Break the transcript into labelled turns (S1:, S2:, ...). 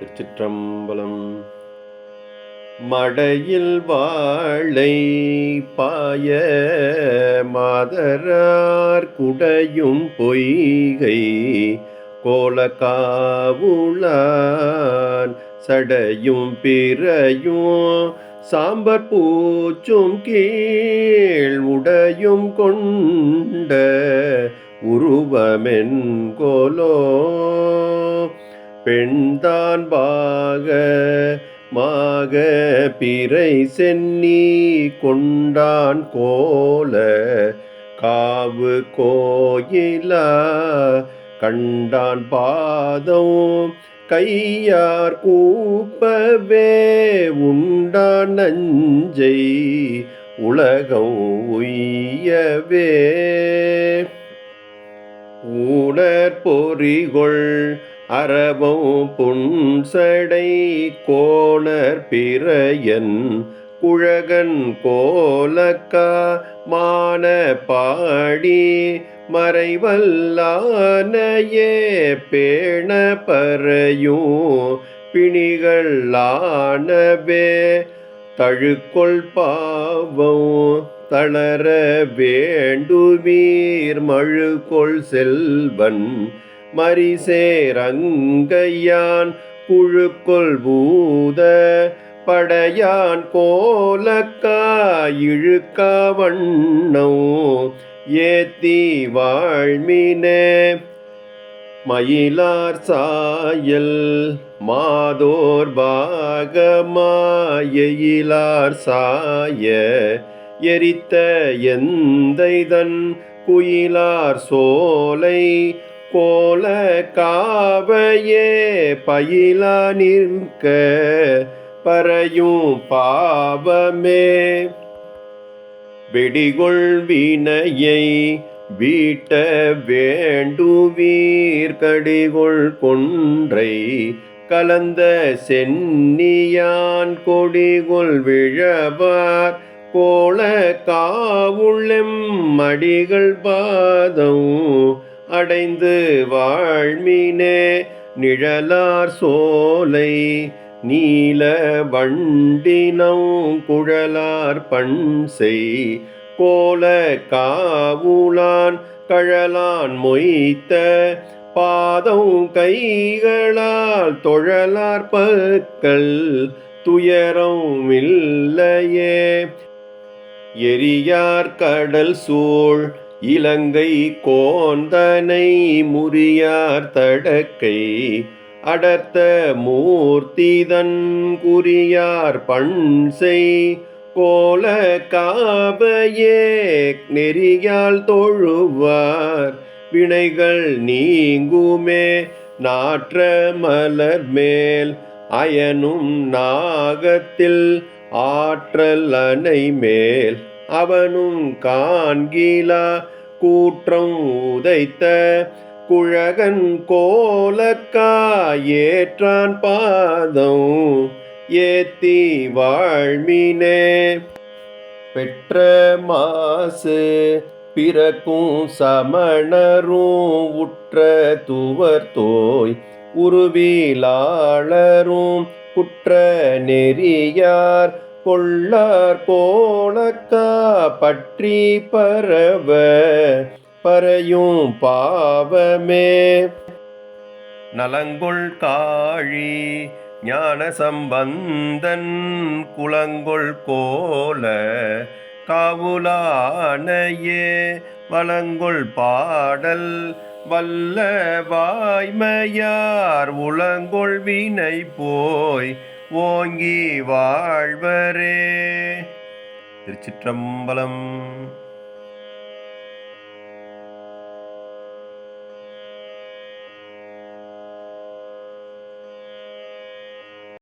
S1: திருச்சிற்றம்பலம். மடையில் வாழை பாய மாதரார் குடையும் பொய்கை கோலக்காவுளான் சடையும் பிறையும் சாம்பற் பூச்சும் கீழ் உடையும் கொண்ட உருவமென் கோலோ பெண்தான் பாக மாக பிறை சென்னி கொண்டான் கோல காவு கோயிலா கண்டான் பாதம் கையார் கூப்பவே உண்டான் நஞ்சை உலகம் உய்யவே. ஊனர் பொறிகொள் அறவும் புன்சடை கோணர் பிறையன் குழகன் கோலக்கா மான பாடி மறைவல்லானையே பேண பறையும் பிணிகளானவே தழுக்கொள் பாவம் தளர வேண்டுவீர் மழுக்கொள் செல்வன் மரிசேரங்கையான் குழுக்கொள் பூத படையான் கோலக்கா இழுக்கா ஏத்தி வாழ்மினே. மயிலார் சாயல் மாதோர் பாகமாயிலார் சாய எரித்த எந்தைதன் குயிலார் சோலை கோல காவையே பயிலா நிற்க பறையும் பாவமே. வெடிகொள் வினையை வீட்ட வேண்டுவீர் கடிகொள் கொன்றை கலந்த சென்னியான் கொடிகொள் விழவார். கோல காவுளம் மடிகள் பாதம் அடைந்து வாழ்மீனே நிழலார் சோலை நீல வண்டினம் குழலார் பண்சை கோல காவுளான் கழலான் மொய்த்த பாதம் கைகளால் தொழலார் பற்கள் துயரம் இல்லையே. எரியார் கடல் சூழ் இலங்கை கோந்தனை முறியார் தடக்கை அடர்த்த மூர்த்திதன் குறியார் பண்சை கோல காபையே நெறியால் தொழுவார். வினைகள் நீங்குமே நாற்ற மலர் மேல் அயனும் நாகத்தில் ஆற்றல் அணை மேல் அவனும் காண்கிலா கூற்றம் உதைத்த குழகன் கோலக்கா ஏற்றான் பாதம் ஏத்தி வாழ்மினே. பெற்ற மாசு பிறக்கும் சமணரும் உற்ற துவர் உருவிலாளரும் குற்ற நெறியார் கொள்ளார் கோலக்கா பற்றி பரவ பறையும் பாவமே. நலங்கொள் காழி ஞான சம்பந்தன் குளங்கொள் கோல காவுலானையே வளங்கொள் பாடல் வல்ல வாய்மையார் உளங்கொள் வினை போய் ஓங்கி வாழ்வரே. திருச்சிற்றம்பலம்